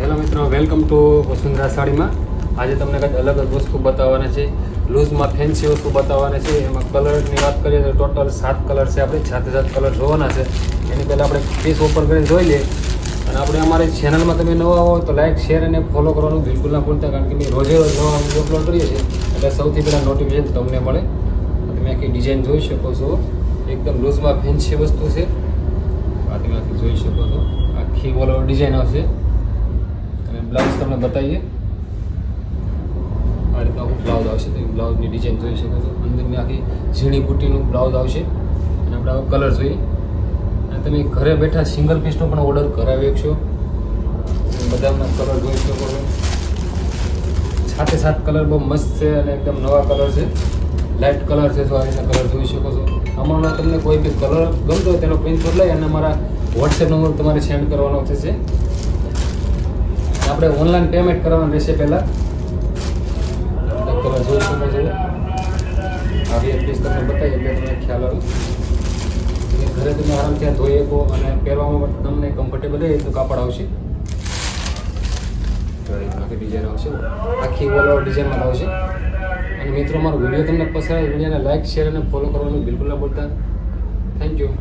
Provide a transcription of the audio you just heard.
Hello મિત્રો, welcome to Vasundhara સાડીમાં. આજે તમને કંઈક અલગ જ વસ્તુ બતાવવાના છે. લૂઝમાં ફેન્સી વસ્તુ બતાવવાના છે. એમાં કલરની વાત કરીએ તો ટોટલ સાત કલર છે આપણે. સાતે સાત કલર જોવાના છે. એની પહેલાં આપણે પીસ ઓપન કરીને જોઈ લઈએ. અને આપણે અમારી ચેનલમાં તમે નવા હો તો લાઇક શેર અને ફોલો કરવાનું બિલકુલ ના ભૂલતા, કારણ કે મેં રોજે રોજ નવા વીડિયો અપલોડ કરીએ છીએ. એટલે સૌથી પહેલાં નોટિફિકેશન તમને મળે. તમે આખી ડિઝાઇન જોઈ શકો છો. એકદમ લૂઝમાં ફેન્સી વસ્તુ છે. આ જોઈ શકો છો. આખી ઓલ ઓવર ડિઝાઇન આવશે. બ્લાઉઝ તમને બતાવીએ. આ રીતના આખું બ્લાઉઝ આવશે. તમે બ્લાઉઝની ડિઝાઇન જોઈ શકો છો. અંદરની આખી ઝીણી બુટ્ટીનું બ્લાઉઝ આવશે. અને આપણે આવો કલર જોઈએ. અને તમે ઘરે બેઠા સિંગલ પીસનો પણ ઓર્ડર કરાવી શકશો. બધાના કલર જોઈ શકો છો. સાથે સાત કલર બહુ મસ્ત છે અને એકદમ નવા કલર છે. લાઇટ કલર છે જો આ રીતના કલર જોઈ શકો છો. અમારો તમને કોઈ બી કલર ગમતો હોય તેનો પ્રિન્ટશોટ લઈ અને મારા વોટ્સએપ નંબર તમારે સેન્ડ કરવાનો થશે આપણે ઓનલાઈન પેમેન્ટ કરવાનું રહેશે પહેલાં. પહેલાં જોઈ શકો છો. આવી પીસ તમને બતાવીએ એટલે તમને ખ્યાલ આવે. ઘરે તમે આરામથી ધોઈ શકો અને પહેરવામાં તમને કમ્ફર્ટેબલ રહે એટલું કાપડ આવશે. આખી ડિઝાઇન આવશે. આખી ઓલ ડિઝાઇનમાં આવશે. અને મિત્રો મારો વીડિયો તમને પસંદ આવે વિડીયોને લાઇક શેર અને ફોલો કરવાનું બિલકુલ ના ભૂલતા. Thank you